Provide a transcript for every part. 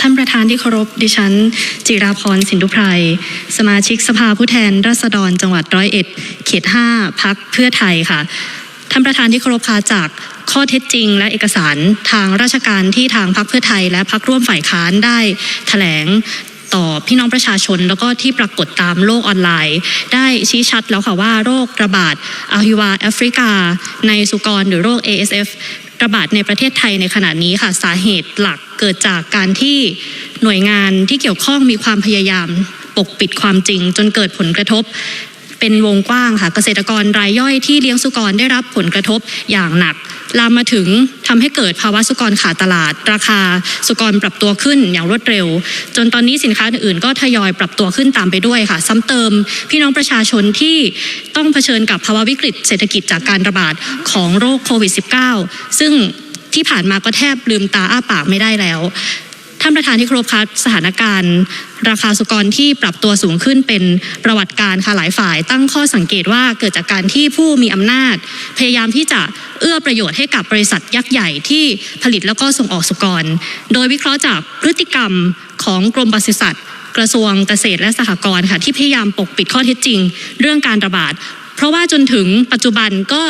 ท่านประธานที่เคารพดิฉัน จิราพรสินทุไพรสมาชิกสภาผู้แทนราษฎรจังหวัดร้อยเอ็ดเขต5พักเพื่อไทยค่ะท่านประธานที่เคารพคะจากข้อเท็จจริง และเอกสารทางราชการที่ทางพักเพื่อไทย และพักร่วมฝ่ายค้านได้แถลงต่อพี่น้องประชาชน แล้วก็ที่ปรากฏตามโลกออนไลน์ ได้ชี้ชัดแล้วค่ะว่าโรคระบาดอาฮิวาแอฟริกา ในสุกรหรือโรค ASF ระบาดในประเทศไทยในขณะนี้ค่ะสาเหตุหลัก เกิดจากการที่หน่วยงานที่เกี่ยวข้องมีความพยายามปกปิดความจริง จนเกิดผลกระทบ เป็นวงกว้างค่ะเกษตรกรรายย่อยที่เลี้ยงสุกรได้รับผลกระทบอย่างหนักลามมาถึงทำให้เกิดภาวะสุกรขาดตลาด ราคาสุกรปรับตัวขึ้นอย่างรวดเร็ว จนตอนนี้สินค้าอื่นๆ ก็ทยอยปรับตัวขึ้นตามไปด้วยค่ะ ซ้ำเติมพี่น้องประชาชนที่ต้องเผชิญกับภาวะวิกฤตเศรษฐกิจจากการระบาดของโรคโควิด -19 ซึ่ง ที่ผ่านมาก็แทบลืมตาอ้าปากไม่ได้แล้วท่านประธานที่ครพคะสถานการณ์ ราคาสุกรที่ปรับตัวสูงขึ้นเป็นประวัติการณ์ค่ะหลายฝ่าย ตั้งข้อสังเกตว่าเกิดจากการที่ผู้มีอำนาจ พยายามที่จะเอื้อประโยชน์ให้กับบริษัทยักษ์ใหญ่ที่ผลิตแล้วก็ส่งออกสุกร โดยวิเคราะห์จากพฤติกรรมของกรมปศุสัตว์กระทรวงเกษตรและสหกรณ์ค่ะที่พยายามปกปิดข้อเท็จจริง เรื่องการระบาด เพราะว่าจนถึงปัจจุบันก็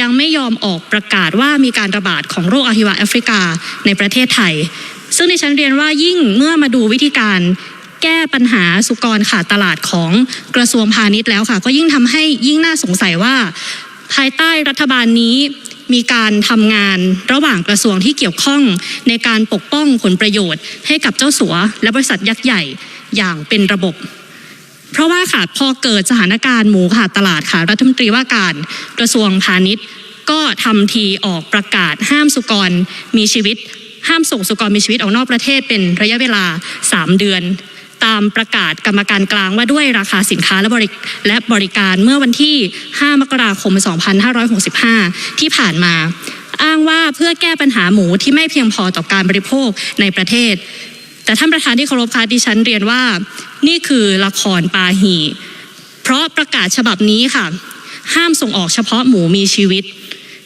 ยังไม่ยอมออกประกาศว่ามีการระบาดของโรคอหิวาแอฟริกาในประเทศไทย ซึ่งในชั้นเรียนว่ายิ่งเมื่อมาดูวิธีการแก้ปัญหาสุกรขาดตลาดของกระทรวงพาณิชย์แล้วค่ะ ก็ยิ่งทำให้ยิ่งน่าสงสัยว่า ภายใต้รัฐบาลนี้มีการทำงานระหว่างกระทรวงที่เกี่ยวข้องในการปกป้องผลประโยชน์ให้กับเจ้าสัว และบริษัทยักษ์ใหญ่อย่างเป็นระบบ เพราะว่าค่ะพอเกิดสถานการณ์หมูขาดตลาดค่ะรัฐมนตรีว่าการกระทรวงพาณิชย์ ก็ทำทีออกประกาศห้ามสุกรมีชีวิต ห้ามส่งสุกรมีชีวิตออกนอกประเทศเป็นระยะเวลา 3 เดือน ตามประกาศกรรมการกลางว่าด้วยราคาสินค้าและบริและบริการเมื่อวันที่ 5 มกราคม 2565 ที่ผ่านมา อ้างว่าเพื่อแก้ปัญหาหมูที่ไม่เพียงพอต่อการบริโภคในประเทศ แต่ท่านประธานที่เคารพคะดิฉันเรียนว่า นี่คือละครปาหี เพราะประกาศฉบับนี้ค่ะ ห้ามส่งออกเฉพาะหมูมีชีวิต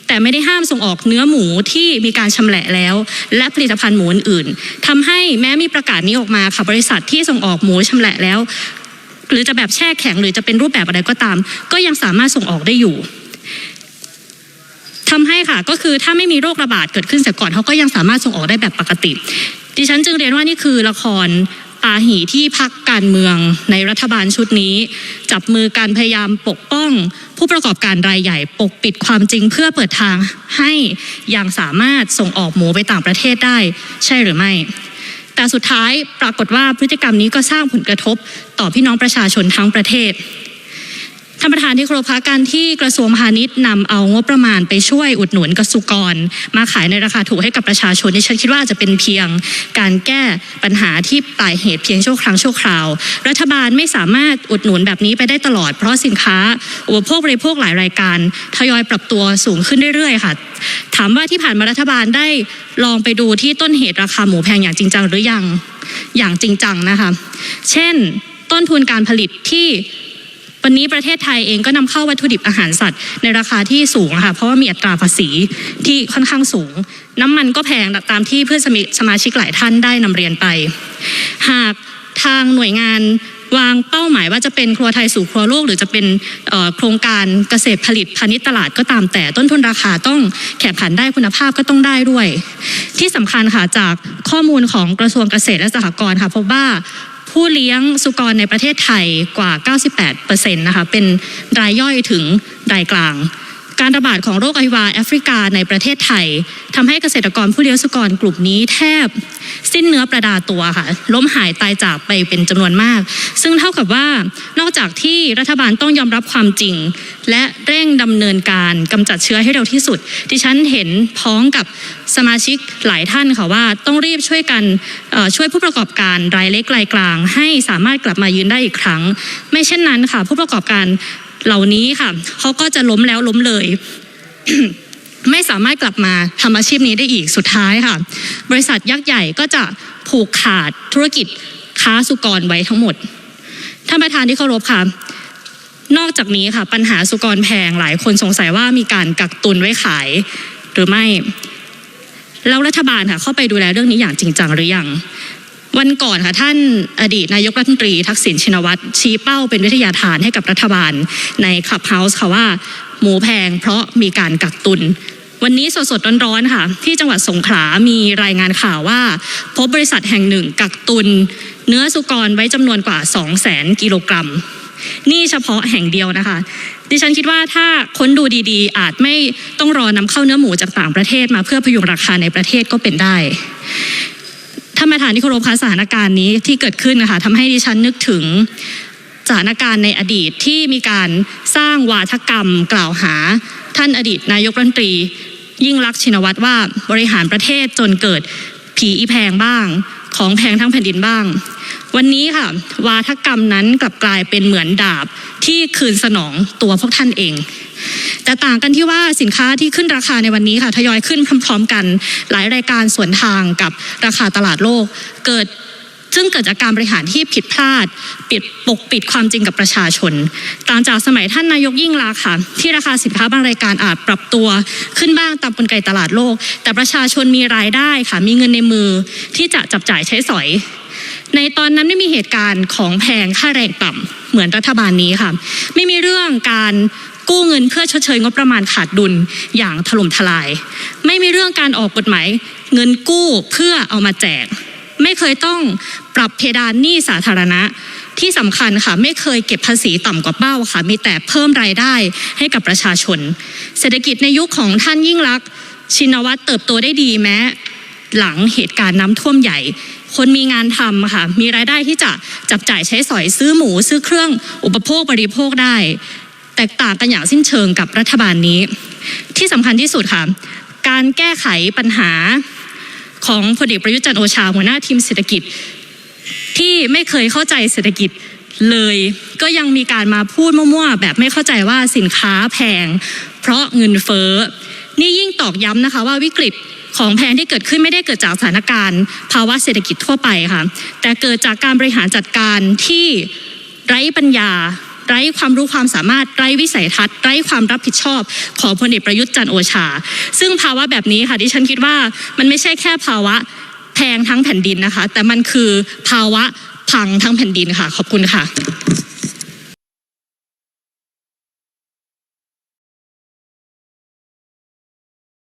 แต่ไม่ได้ห้ามส่งออกเนื้อหมูที่มีการชำแหละแล้ว และผลิตภัณฑ์หมูอื่นๆทำให้แม้มีประกาศนี้ออกมาค่ะบริษัทที่ส่งออกหมูชำแหละแล้ว หรือจะแบบแช่แข็งหรือจะเป็นรูปแบบอะไรก็ตาม ก็ยังสามารถส่งออกได้อยู่ ทำให้ค่ะก็คือถ้าไม่มีโรคระบาดเกิดขึ้นเสียก่อนเขาก็ยังสามารถส่งออกได้แบบปกติ ดิฉันจึงเรียนว่านี่คือละครปาหีที่พักการเมืองในรัฐบาลชุดนี้ จับมือการพยายามปกป้อง ผู้ประกอบการรายใหญ่ปกปิดความจริงเพื่อเปิดทางให้ยังสามารถส่งออกหมูไปต่างประเทศได้ ใช่หรือไม่ แต่สุดท้ายปรากฏว่าพฤติกรรมนี้ก็สร้างผลกระทบต่อพี่น้องประชาชนทั้งประเทศ ท่านประธานที่ครพคะการที่กระทรวงพาณิชย์นำเอางบประมาณไปช่วยอุดหนุนกสุกร มาขายในราคาถูกให้กับประชาชนนี่ฉันคิดว่าอาจจะเป็นเพียงการแก้ปัญหาที่ปลายเหตุเพียงชั่วครั้งชั่วคราว รัฐบาลไม่สามารถอุดหนุนแบบนี้ไปได้ตลอด เพราะสินค้าอุปโภคบริโภคหลายรายการทยอยปรับตัวสูงขึ้นเรื่อยๆค่ะ ถามว่าที่ผ่านมารัฐบาลได้ลองไปดูที่ต้นเหตุราคาหมูแพงอย่างจริงจังหรือยังอย่างจริงจังนะคะ เช่น ต้นทุนการผลิตที่ วันนี้ประเทศไทยเองก็นำเข้าวัตถุดิบอาหารสัตว์ ในราคาที่สูงค่ะเพราะว่ามีอัตราภาษีที่ค่อนข้างสูง น้ำมันก็แพงตามที่เพื่อนสมสมาชิกหลายท่านได้นำเรียนไป หากทางหน่วยงานวางเป้าหมายว่าจะเป็นครัวไทยสู่ครัวโลก หรือจะเป็นโครงการเกษตรผลิตพาณิชย์ตลาดก็ตามแต่ต้นทุนราคาต้องแข่งขันได้คุณภาพก็ต้องได้ด้วย ที่สำคัญค่ะจากข้อมูลของกระทรวงเกษตรและสหกรณ์ค่ะพบว่า ผู้เลี้ยงสุกรในประเทศไทยกว่า 98%นะคะเป็นรายย่อยถึงรายกลาง การระบาดของโรคอหิวาแอฟริกาในประเทศไทยทำให้เกษตรกรผู้เลี้ยงสุกรกลุ่มนี้แทบ สิ้นเนื้อประดาตัวค่ะ ล้มหายตายจากไปเป็นจำนวนมาก ซึ่งเท่ากับว่านอกจากที่รัฐบาลต้องยอมรับความจริง และเร่งดำเนินการกำจัดเชื้อให้เร็วที่สุดดิฉันเห็นพ้องกับสมาชิกหลายท่านค่ะว่าต้องรีบช่วยกันช่วยผู้ประกอบการรายเล็กรายกลาง ให้สามารถกลับมายืนได้อีกครั้ง ไม่เช่นนั้นค่ะ ผู้ประกอบการ เหล่านี้ค่ะเขาก็จะล้มแล้วล้มเลย ไม่สามารถกลับมาทำอาชีพนี้ได้อีกสุดท้ายค่ะ บริษัทยักษ์ใหญ่ก็จะผูกขาดธุรกิจค้าสุกรไว้ทั้งหมดท่านประธานที่เคารพค่ะนอกจากนี้ค่ะปัญหาสุกรแพงหลายคนสงสัยว่ามีการกักตุนไว้ขายหรือไม่ แล้วรัฐบาลค่ะเข้าไปดูแลเรื่องนี้อย่างจริงจังหรือยัง วันก่อนค่ะท่านอดีตนายกรัฐมนตรีทักษิณชินวัตรชี้เป้าเป็นวิทยาทานให้กับรัฐบาลในคลับเฮาส์ค่ะว่า หมูแพงเพราะมีการกักตุน วันนี้สดๆร้อนๆค่ะ ที่จังหวัดสงขลา มีรายงานข่าวว่า พบบริษัทแห่งหนึ่งกักตุน เนื้อสุกรไว้จำนวนกว่า 2 0 0แสนกิโลกรัม นี่เฉพาะแห่งเดียวนะคะดิฉันคิดว่าถ้าค้นดูดีๆ อาจไม่ต้องรอนำเข้าเนื้อหมูจากต่างประเทศมาเพื่อพยุงราคาในประเทศก็เป็นได้ ท่านประธานที่เคารพคะสถานการณ์นี้ที่เกิดขึ้นนะคะทำให้ดิฉันนึกถึงสถานการณ์ในอดีตที่มีการสร้างวาทกรรมกล่าวหา ท่านอดีตนายกรัฐมนตรี ยิ่งรักชินวัตรว่าบริหารประเทศจนเกิดผีอีแพงบ้าง ของแพงทั้งแผ่นดินบ้าง วันนี้ค่ะ วาทกรรมนั้นกลับกลายเป็นเหมือนดาบที่คืนสนองตัวพวกท่านเอง แต่ต่างกันที่ว่าสินค้าที่ขึ้นราคาในวันนี้ค่ะทยอยขึ้นพร้อม ๆ กัน หลายรายการสวนทางกับราคาตลาดโลก เกิดซึ่งเกิดจากการบริหารที่ผิดพลาด ปิดปกปิดความจริงกับประชาชน ต่างจากสมัยท่านนายกยิ่งลักษณ์ค่ะ ที่ราคาสินค้าบางรายการอาจปรับตัวขึ้นบ้างตามกลไกตลาดโลก แต่ประชาชนมีรายได้ค่ะ มีเงินในมือที่จะจับจ่ายใช้สอย ในตอนนั้นไม่มีเหตุการณ์ของแพงค่าแรงต่ำเหมือนรัฐบาลนี้ค่ะ ไม่มีเรื่องการ กู้เงินเพื่อชดเชยงบประมาณขาดดุลอย่างถล่มทลาย ไม่มีเรื่องการออกกฎหมายเงินกู้เพื่อเอามาแจก ไม่เคยต้องปรับเพดานหนี้สาธารณะที่สำคัญค่ะไม่เคยเก็บภาษีต่ำกว่าเป้าค่ะ มีแต่เพิ่มรายได้ให้กับประชาชน เศรษฐกิจในยุคของท่านยิ่งรัก ชินวัตรเติบโตได้ดีแม้ หลังเหตุการณ์น้ำท่วมใหญ่ คนมีงานทำค่ะ มีรายได้ที่จะจับจ่ายใช้สอยซื้อหมู ซื้อเครื่องอุปโภคบริโภคได้ แตกต่างกันอย่างสิ้นเชิงกับรัฐบาลนี้ ที่สำคัญที่สุดค่ะ การแก้ไขปัญหาของพลเอกประยุจันทร์โอชาหัวหน้าทีมเศรษฐกิจ ที่ไม่เคยเข้าใจเศรษฐกิจเลยก็ยังมีการมาพูดมั่วๆ แบบไม่เข้าใจว่าสินค้าแพง เพราะเงินเฟ้อ นี่ยิ่งตอกย้ำนะคะว่าวิกฤตของแพงที่เกิดขึ้นไม่ได้เกิดจากสถานการณ์ ภาวะเศรษฐกิจทั่วไปค่ะ แต่เกิดจากการบริหารจัดการที่ไร้ปัญญา ไร้ความรู้ความสามารถไร้วิสัยทัศน์ไร้ความรับผิดชอบ ของพลเอกประยุทธ์จันโอชา ซึ่งภาวะแบบนี้ค่ะที่ฉันคิดว่ามันไม่ใช่แค่ภาวะแพงทั้งแผ่นดินนะคะ แต่มันคือภาวะพังทั้งแผ่นดินค่ะ ขอบคุณค่ะ